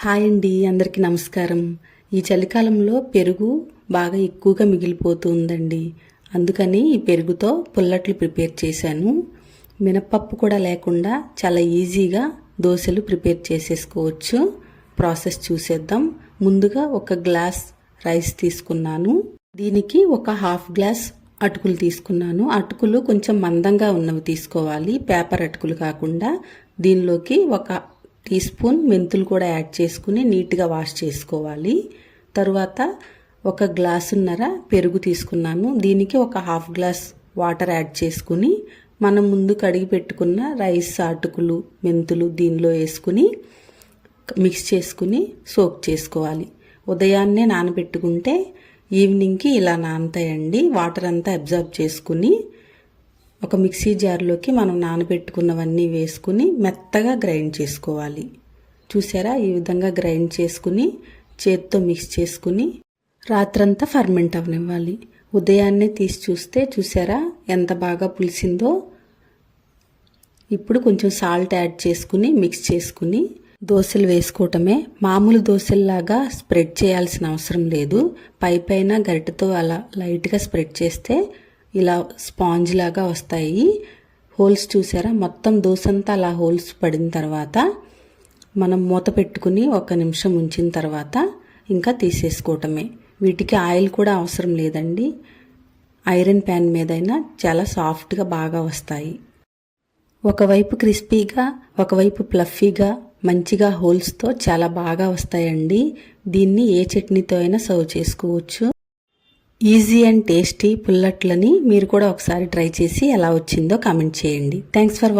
Hi అండి అందరికీ నమస్కారం. ఈ చలికాలంలో పెరుగు బాగా ఎక్కువగా మిగిలిపోతూ ఉందండి అందుకని ఈ పెరుగుతో పుల్లట్లు ప్రిపేర్ చేశాను. మినపప్పు కూడా లేకుండా చాలా ఈజీగా దోశలు ప్రిపేర్ చేసేసుకోవచ్చు. ప్రాసెస్ చూసేద్దాం. ముందుగా ఒక గ్లాస్ రైస్ తీసుకున్నాను. దీనికి ఒక హాఫ్ గ్లాస్ అటుకులు తీసుకున్నాను. అటుకులు కొంచెం మందంగా ఉన్నవి తీసుకోవాలి. పేపర్ అటుకులు కాకుండా దీనిలోకి ఒక టీ స్పూన్ మెంతులు కూడా యాడ్ చేసుకుని నీట్గా వాష్ చేసుకోవాలి. తరువాత ఒక గ్లాసున్నర పెరుగు తీసుకున్నాను. దీనికి ఒక హాఫ్ గ్లాస్ వాటర్ యాడ్ చేసుకుని మనం ముందు కడిగి పెట్టుకున్న రైస్ అటుకులు మెంతులు దీనిలో వేసుకుని మిక్స్ చేసుకుని సోక్ చేసుకోవాలి. ఉదయాన్నే నానబెట్టుకుంటే ఈవినింగ్కి ఇలా నానతాయండి. వాటర్ అంతా అబ్జర్వ్ చేసుకుని ఒక మిక్సీ జార్లోకి మనం నానబెట్టుకున్నవన్నీ వేసుకుని మెత్తగా గ్రైండ్ చేసుకోవాలి. చూసారా? ఈ విధంగా గ్రైండ్ చేసుకుని చేత్తో మిక్స్ చేసుకుని రాత్రంతా ఫర్మెంట్ అవనివ్వాలి ఉదయాన్నే తీసి చూస్తే చూసారా? ఎంత బాగా పులిసిందో. ఇప్పుడు కొంచెం సాల్ట్ యాడ్ చేసుకుని మిక్స్ చేసుకుని దోశలు వేసుకోవటమే. మామూలు దోశల్లాగా స్ప్రెడ్ చేయాల్సిన అవసరం లేదు. పై పైన గరిటెతో అలా లైట్గా స్ప్రెడ్ చేస్తే ఇలా స్పాంజ్ లాగా వస్తాయి. హోల్స్ చూసారా? మొత్తం దోశంతా అలా హోల్స్ పడిన తర్వాత మనం మూత పెట్టుకుని ఒక నిమిషం ఉంచిన తర్వాత ఇంకా తీసేసుకోవటమే. వీటికి ఆయిల్ కూడా అవసరం లేదండి. ఐరన్ ప్యాన్ మీదైనా చాలా సాఫ్ట్గా బాగా వస్తాయి. ఒకవైపు క్రిస్పీగా ఒకవైపు ప్లఫీగా మంచిగా హోల్స్తో చాలా బాగా వస్తాయండి. దీన్ని ఏ చట్నీతో అయినా సర్వ్ చేసుకోవచ్చు. ఈజీ అండ్ టేస్టీ పుల్లట్లని మీరు కూడా ఒకసారి ట్రై చేసి ఎలా వచ్చిందో కామెంట్ చేయండి. Thanks for